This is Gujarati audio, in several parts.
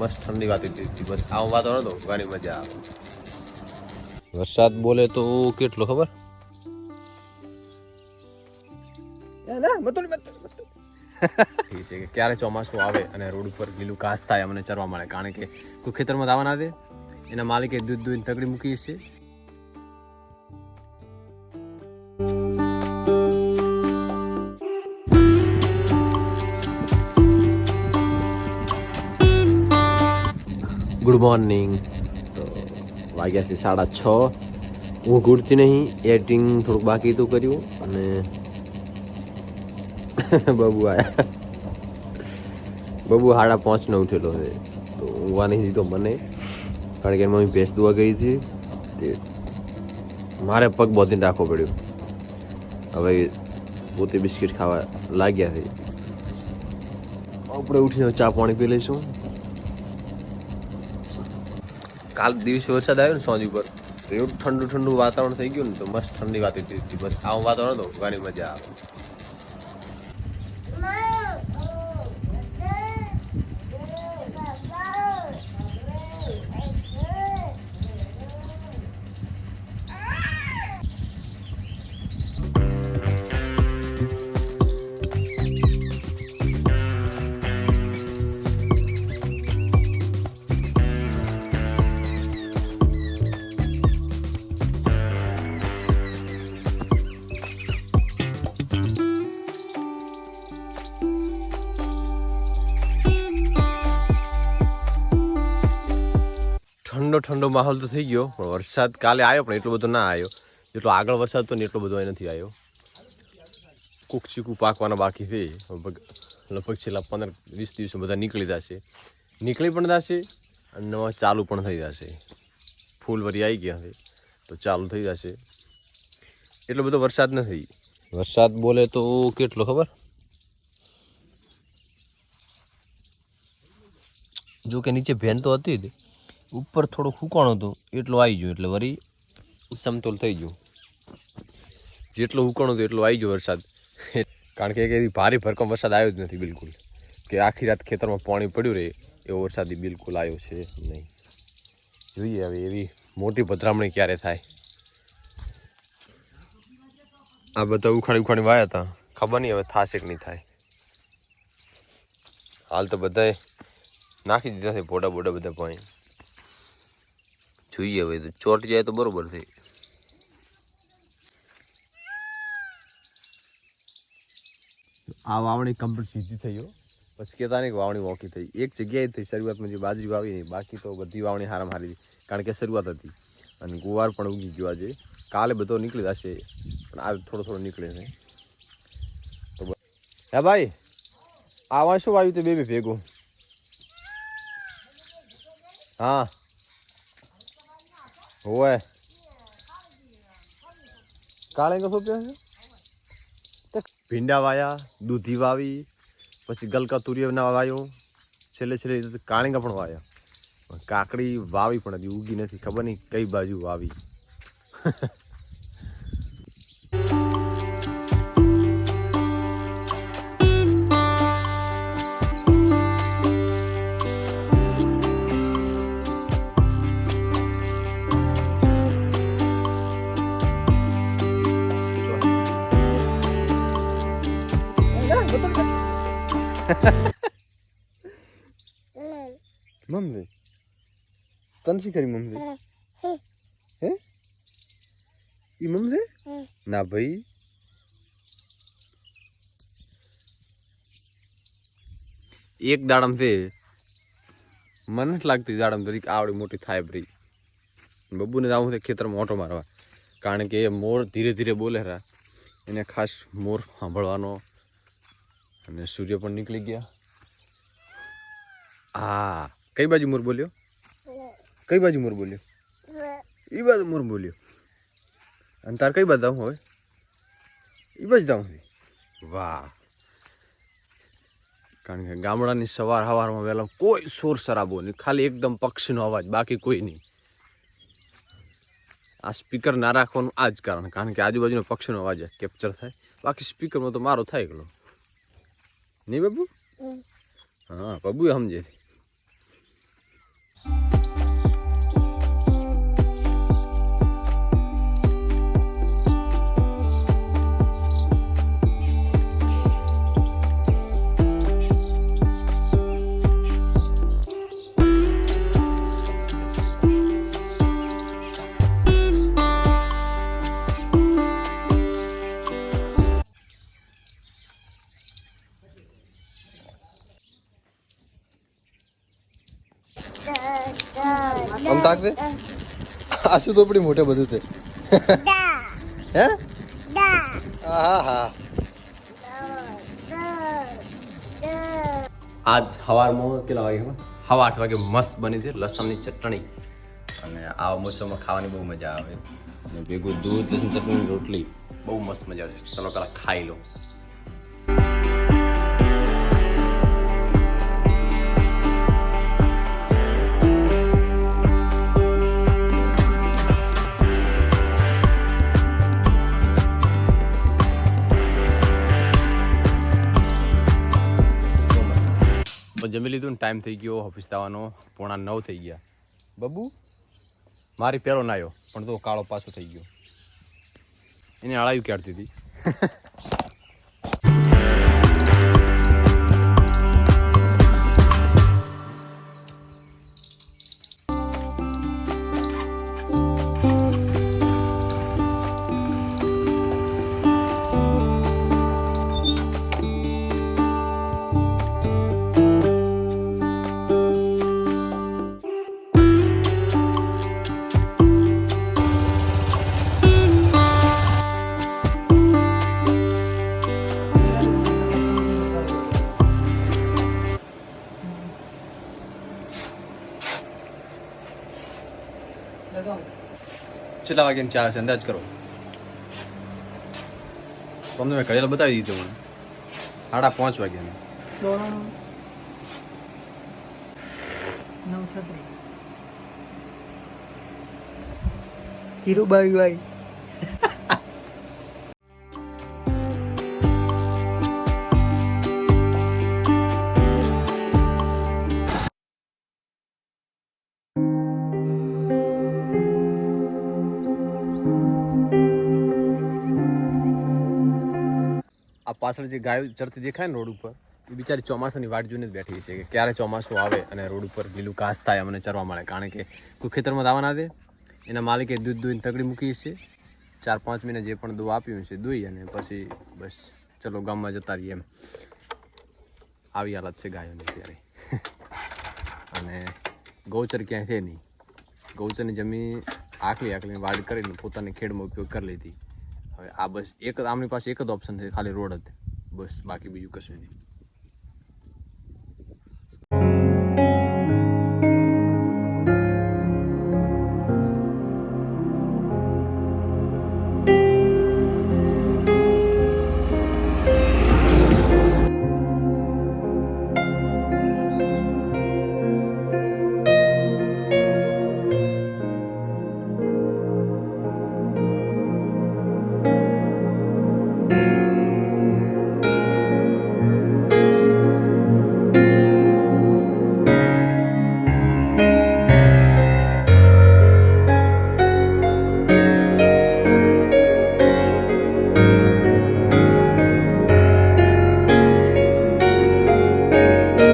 મસ્ત ઠંડી વાત હતી બસ આવું વાતો નતો ઘણી મજા આવે. વરસાદ બોલે તો કેટલો ખબર? ક્યારે ચોમાસું આવે અને રોડ ઉપર લીલું ઘાસ થાય અમને ચરવા મળે કારણ કે કોઈ ખેતરમાં દાવા ના દે એના માલિકે દૂધ દૂધ તગડી મૂકી છે. મોર્નિંગ તો વાગ્યા છે સાડા છ. હું ગુડતી નહીં એડિટિંગ થોડુંક બાકી તો કર્યું અને બબુ આયા. બબુ સાડા પાંચનો ઉઠેલો છે. તો ઊંઘવા નહીં દીધો મને કારણ કે મમ્મી ભેંસ દુવા ગઈ હતી. તે મારે પગ બોધીને રાખવો પડ્યો. હવે પોતે બિસ્કિટ ખાવા લાગ્યા છે. આપણે ઉઠીને ચા પાણી પી લઈશું. કાલ દિવસે વરસાદ આવ્યો ને સાંજ ઉપર, તો એવું ઠંડુ ઠંડુ વાતાવરણ થઈ ગયું ને તો મસ્ત ઠંડી વાત હતી. બસ આવું વાતાવરણ તો ઘણી મજા આવે. ઠંડો ઠંડો માહોલ તો થઈ ગયો, પણ વરસાદ કાલે આવ્યો પણ એટલો બધો ના આવ્યો જેટલો આગળ વરસાદ તો ને એટલો બધો નથી આવ્યો કૂક ચીકું પાકવાના બાકી છે. લગભગ લગભગ છેલ્લા પંદર, વીસ દિવસો બધા નીકળી જશે. નીકળી પણ જશે અને નવા ચાલુ પણ થઈ જશે. ફૂલ વરી આવી ગયા છે, તો ચાલુ થઈ જશે. એટલો બધો વરસાદ નથી. વરસાદ બોલે તો કેટલો ખબર? જો કે નીચે ભેન તો હતી જ. ઉપર થોડું હુકાણું હતું, એટલું આવી ગયું, એટલે વળી સમતોલ થઈ ગયું. જેટલું હુકાણું હતું એટલું આવી ગયો વરસાદ. કારણ કે એવી ભારે ભરકમ વરસાદ આવ્યો જ નથી બિલકુલ. કે આખી રાત ખેતરમાં પાણી પડ્યું રહે, એવો વરસાદ બિલકુલ આવ્યો છે નહીં. જોઈએ હવે એવી મોટી ભદ્રામણી ક્યારે થાય. આ બધા ઉખાડી ઉખાડી વાયા હતા. ખબર નહીં હવે થશે કે નહીં થાય. હાલ તો બધાએ નાખી દીધા છે ભોડા બોડા બધા પાણી. જોઈએ હવે તો. ચોટ જાય તો બરોબર છે. આ વાવણી કમ્પ્લીટ સીધી થઈ પછી કહેતા નહીં વાવણી મોકી થઈ. એક જગ્યાએ થઈ, શરૂઆતમાં જે બાજરી વાવી નહીં, બાકી તો બધી વાવણી હારામ હારી કારણ કે શરૂઆત હતી. અને ગુવાર પણ ઉગી ગયો આજે. કાલે બધો નીકળી જશે. પણ આ થોડો થોડો નીકળે છે. તો હે ભાઈ આવા શું વાવ્યું તે બે ભેગું. હા. હોય કાળે પ્યો છે? ભીંડા વાયા દૂધી વાવી પછી ગલકા તુરિયા વાયું, છેલ્લે છેલ્લે કાળીંગા પણ વાયા. કાકડી વાવી પણ હજી ઉગી નથી. ખબર નહીં કઈ બાજુ વાવી. મમ્મી તને શી કરી મમ્મી હે ઈ મમ્મી ના ભાઈ એક દાડમ છે મને નથી લાગતી દાડમ તરીકે આવડી મોટી થાય ભરી બબ્બુને જવું છે ખેતરમાં ઓટો મારવા કારણ કે એ મોર ધીરે ધીરે બોલે રા એને ખાસ મોર સાંભળવાનો અને સૂર્ય પણ નીકળી ગયા. હા કઈ બાજુ મોર બોલ્યો? કઈ બાજુ મોર બોલ્યો? એ બાજુ મોર બોલ્યો. અને તાર કઈ બાજુ હવે એ બાજુ જાઉં છે વાહ. કારણ કે ગામડાની સવાર સવારમાં વહેલા કોઈ શોર શરાબો નહીં, ખાલી એકદમ પક્ષીનો અવાજ, બાકી કોઈ નહીં. આ સ્પીકર ના રાખવાનું આ જ કારણ કારણ કે આજુબાજુનો પક્ષીનો અવાજ કેપ્ચર થાય. બાકી સ્પીકરમાં તો મારો થાય ગયો નહીં બાબુ હા બાબુ સમજે. આમ તાકજે આ શું થોપડી મોટે બધું તે હે? હા હા આજ સવારમાં કેટલા વાગે ખબર? સવા આઠ વાગે મસ્ત બની છે લસણની ચટણી. અને આ મોસમમાં ખાવાની બહુ મજા આવે. અને ભેગું દૂધ લસણ ચટણી રોટલી બહુ મસ્ત મજા આવે છે. ચલો પેલા ખાઈ લો. જમી લીધું ને ટાઈમ થઈ ગયો ઓફિસ થવાનો પોણા નવ થઈ ગયા. બબુ, મારી પહેલો નાયો. પણ તો કાળો પાછો થઈ ગયો. એને અળાયું ક્યારતી હતી? કેટલા વાગ્યાની ચા છે? અંદાજ કરો. તમને મેં ઘડિયાળ બતાવી દીધું મને. સાડા પાંચ વાગ્યાની. ધીરુભાઈ ભાઈ આ પાછળ જે ગાયો ચરતી દેખાય ને રોડ ઉપર, એ બિચારી ચોમાસાની વાટ જોઈને જ બેઠી છે કે ક્યારે ચોમાસું આવે અને રોડ ઉપર લીલું ઘાસ થાય અમને ચરવા મળે. કારણ કે કોઈ ખેતરમાં દાવા ના દે, એના માલિકે દૂધ દોઈને તકડી મૂકી છે. ચાર પાંચ મહિને જે પણ દૂધ આપ્યું છે, દોઈ અને પછી બસ ચલો ગામમાં જતા રહીએ એમ. આવી હાલત છે ગાયોની અત્યારે. અને ગૌચર ક્યાંય છે નહીં. ગૌચરની જમીન આખલી આખલી વાડ કરીને પોતાની ખેડમાં ઉપયોગ કરી લીધી. હવે આ બસ એક, આમની પાસે એક જ ઓપ્શન છે, ખાલી રોડ જ. બસ બાકી બીજું કશું નહીં.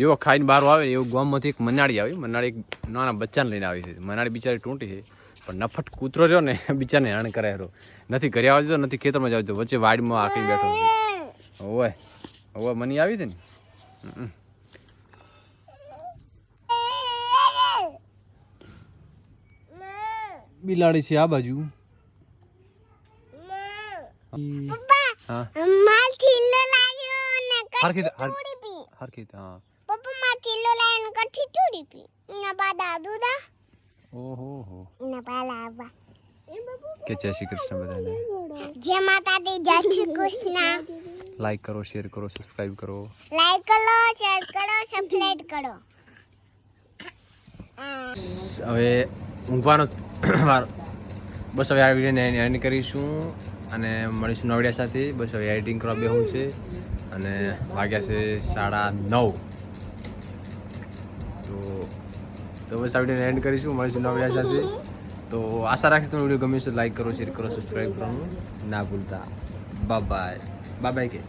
જેવો ખાઈને બહાર આવે ને એવું ગામમાંથી એક મનાડી આવી. મનાડી એક નાના બચ્ચાને લઈને આવી છે. મનાડી બિચારી ટૂંટી છે. પણ નફટ કૂતરો રહ્યો ને બિચારને હેરાન કરે રહ્યો. નથી ઘરે આવતો નથી ખેતરમાં જાવ વચ્ચે વાડીમાં આખી બેઠો છે. ઓવે ઓવે મની આવી હતી ને? બિલાડી છે આ બાજુ. હા. હરખી હરખી હા પપ્પા માં થીલો લાગ્યો ને કઠી તોડી પી ના બા દાદુ ઓહો હો ના બા આવા કે જય શ્રી કૃષ્ણ બધાને. જય માતા દી જય શ્રી કૃષ્ણ. લાઈક કરો શેર કરો સબસ્ક્રાઇબ કરો. લાઈક કરો શેર કરો સબસ્ક્રાઇબ કરો. હવે ઊંઘવાનો બસ હવે આ વિડીયોને એન્ડ કરીશું અને મળીશું નવડિયા સાથે. બસ હવે એડિટિંગ કરવા બેહું છે અને વાગ્યા છે સાડા નવ. તો તો બસ આ વિડીયોને એન્ડ કરીશું મળીશું નવડિયા સાથે. તો આશા રાખીશ તમે વીડિયો ગમે છે લાઈક કરો શેર કરો સબસ્ક્રાઈબ કરવાનું ના ભૂલતા. બાય બાય કે?